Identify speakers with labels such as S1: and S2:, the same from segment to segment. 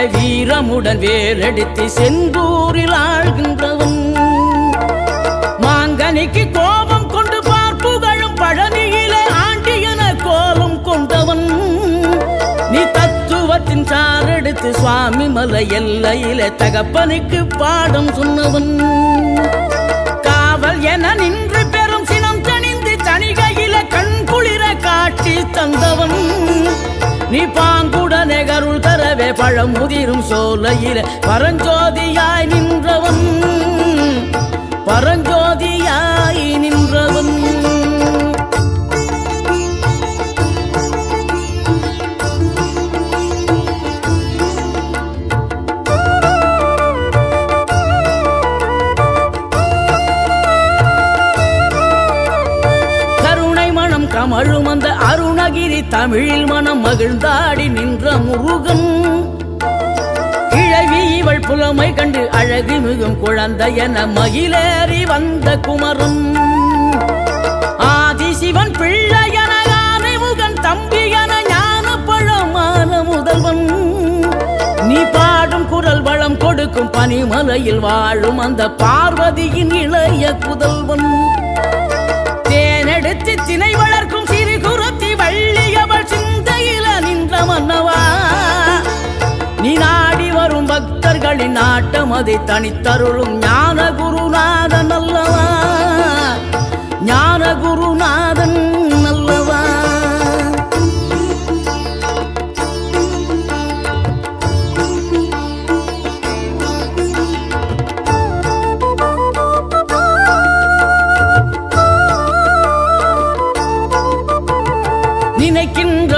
S1: காத்திடவே வீரமுடன் வேலெடுத்து செந்தூரில் ஆழ்கின்றவன். மாங்கனிக்கு கோபம் கொண்டு பார்ப்புகழும் பழனியிலே ஆண்டி என கோலம் கொண்டவன். நீ தத்துவத்தின் சாரெடுத்து சுவாமி மலை எல்லையிலே தகப்பனுக்கு பாடம் சொன்னவன். காவல் என நின்று பெரும் சினம் தணிந்து தணிகையில கண் குளிர காட்சி தந்தவன். நீ பா தரவே முதிரும் சோலையில பரஞ்சோதியாய் நின்றவன். பரஞ்சோதியாய் நின்றவன். கமழும் அந்த அருணகிரி தமிழில் மனம் மகிழ்ந்தாடி நின்ற முருகன். இவள் புலமை கண்டு அழகு மிகும் குழந்தை என மகிழேறி வந்த குமரன். ஆதிசிவன் பிள்ளை என முகன் தம்பி என ஞான பழமான முதல்வன். நீ பாடும் குரல் வளம் கொடுக்கும் பனிமலையில் வாழும் அந்த பார்வதியின் இளைய புதல்வன். தேனெடுத்து திணை வளர்க்கும் சிறு குரத்தி வள்ளியவள் சிந்தையில நின்ற மன்னவன் பக்தர்களின் நாட்டம் அதை தனித்தருளும் ஞான குருநாதன்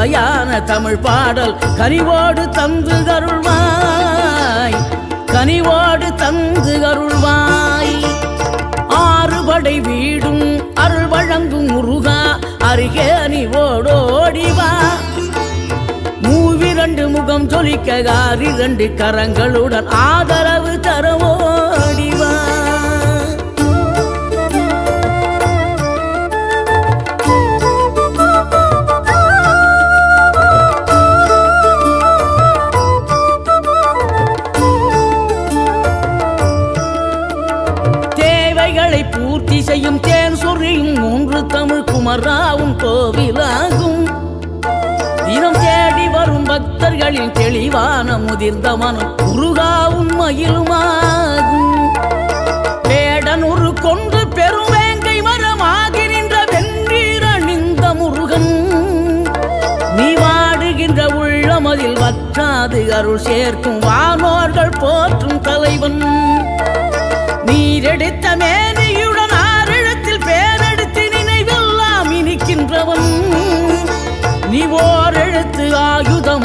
S1: சுவையான தமிழ் பாடல். கனிவோடு தந்து அருள்வாய். கனிவோடு தந்து அருள்வாய். ஆறுபடை வீடும் அருள் வழங்கும் முருகா. அருகே அணிவோடோடிவா மூவிரண்டு முகம் ஜொலிக்க ஆறிரண்டு கரங்களுடன் ஆதரவு தர பக்தர்களின் முதிர்ந்த மனம் முருகா உண்மையிலுமாகும். வேடனுரு கொண்டு பெருவேங்கை மரமாகி நின்ற வென்றீர் அணிந்த முருகன். நீ வாடுகின்ற உள்ளமதில் வற்றாது அருள் சேர்க்கும் வானோர்கள் போற்றும் தலைவன்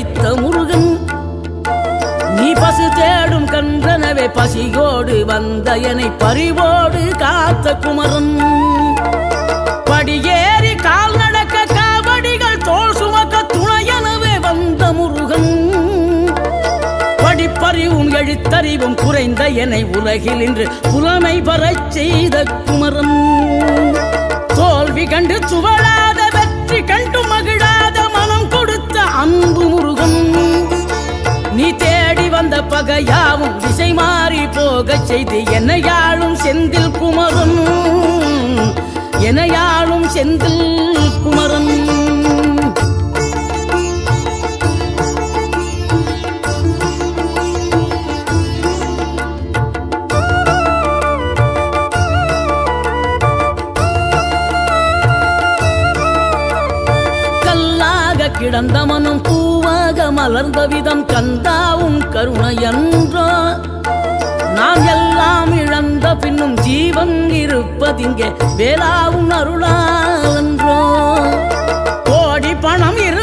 S1: வைத்த முருகன். நீ பசு தேடும் கன்றனவே பசியோடு வந்த என்னை பறிவோடு காத்த குமரன். படியேறி கால் நடக்க காவடிகள் தோல் சுமக்க துணையனவே வந்த முருகன். படிப்பறிவும் எழுத்தறிவும் குறைந்த என்னை உலகில் இன்று புலமை பெறச் செய்த குமரன். தோல்வி கண்டு சுவடாத அன்பு முருகன். நீ தேடி வந்த பகையாவும் திசை மாறி போகச் செய்து என்னையாளும் செந்தில் குமரன். என்னையாளும் செந்தில் குமரன். கல்லா கிடந்த மனம் பூவாக மலர்ந்த விதம் கந்தாவும் கருணையன்றோ. நாம் எல்லாம் இழந்த பின்னும் ஜீவன் இருப்பதிங்கே வேளாவும் அருளாலன்றோ கோடி பணம் இரு